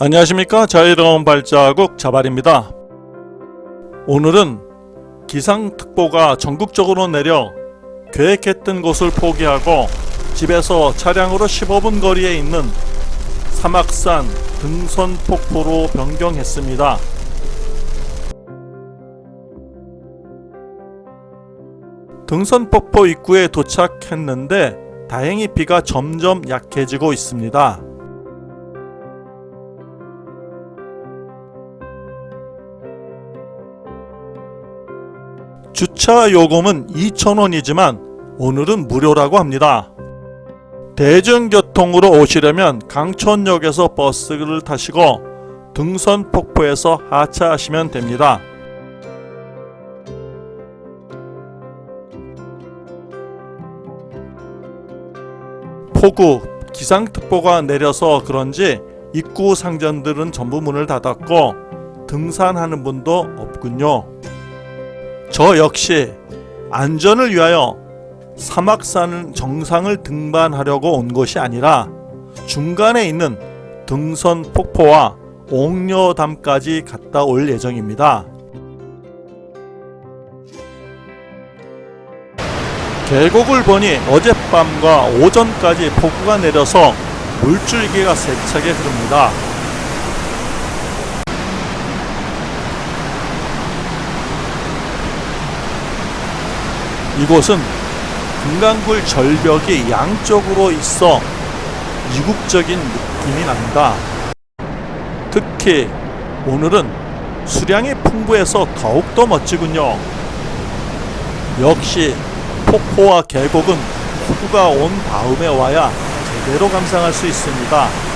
안녕하십니까 자유로운 발자국 자발입니다. 오늘은 기상특보가 전국적으로 내려 계획했던 곳을 포기하고 집에서 차량으로 15분 거리에 있는 사막산 등선 폭포로 변경했습니다. 등선 폭포 입구에 도착했는데 다행히 비가 점점 약해지고 있습니다. 주차 요금은 2,000원이지만 오늘은 무료라고 합니다. 대중교통으로 오시려면 강촌역에서 버스를 타시고 등선 폭포에서 하차하시면 됩니다. 폭우, 기상특보가 내려서 그런지 입구 상점들은 전부 문을 닫았고 등산하는 분도 없군요. 저 역시 안전을 위하여 사막산 정상을 등반하려고 온 것이 아니라 중간에 있는 등선 폭포와 옥녀담까지 갔다 올 예정입니다. 계곡을 보니 어젯밤과 오전까지 폭우가 내려서 물줄기가 세차게 흐릅니다. 이곳은 금강굴 절벽이 양쪽으로 있어 이국적인 느낌이 납니다. 특히 오늘은 수량이 풍부해서 더욱더 멋지군요. 역시 폭포와 계곡은 폭우가 온 다음에 와야 제대로 감상할 수 있습니다.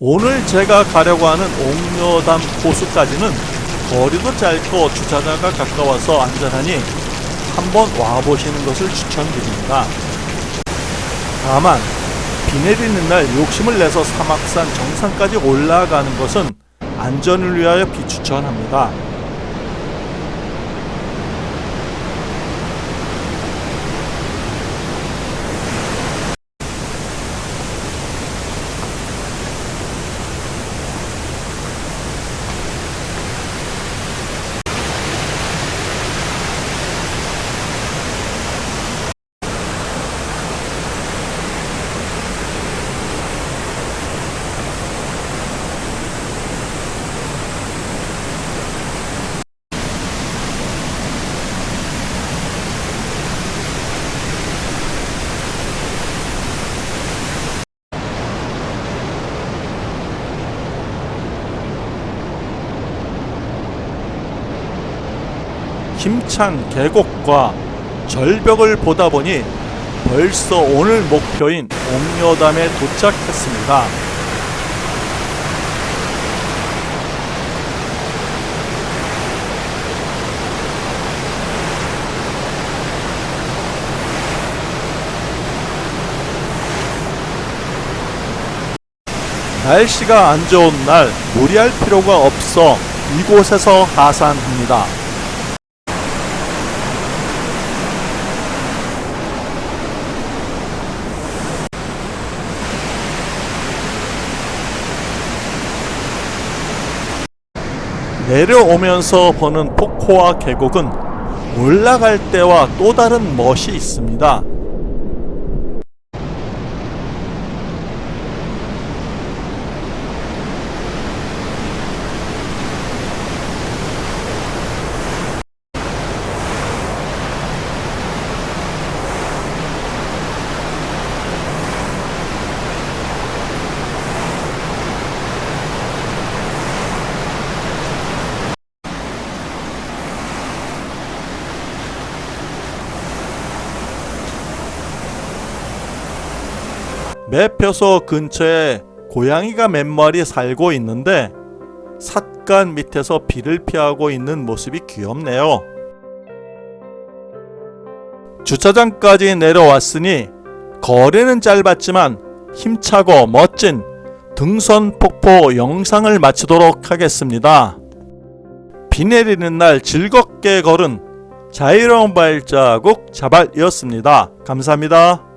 오늘 제가 가려고 하는 옥녀담 호수까지는 거리도 짧고 주차장과 가까워서 안전하니 한번 와보시는 것을 추천드립니다. 다만 비 내리는 날 욕심을 내서 사막산 정상까지 올라가는 것은 안전을 위하여 비추천합니다. 힘찬 계곡과 절벽을 보다 보니 벌써 오늘 목표인 옥녀담에 도착했습니다. 날씨가 안 좋은 날 무리할 필요가 없어 이곳에서 하산합니다. 내려오면서 보는 폭포와 계곡은 올라갈 때와 또 다른 멋이 있습니다. 매표소 근처에 고양이가 몇 마리 살고 있는데 삿간 밑에서 비를 피하고 있는 모습이 귀엽네요. 주차장까지 내려왔으니 거리는 짧았지만 힘차고 멋진 등선 폭포 영상을 마치도록 하겠습니다. 비 내리는 날 즐겁게 걸은 자유로운 발자국 자발이었습니다. 감사합니다.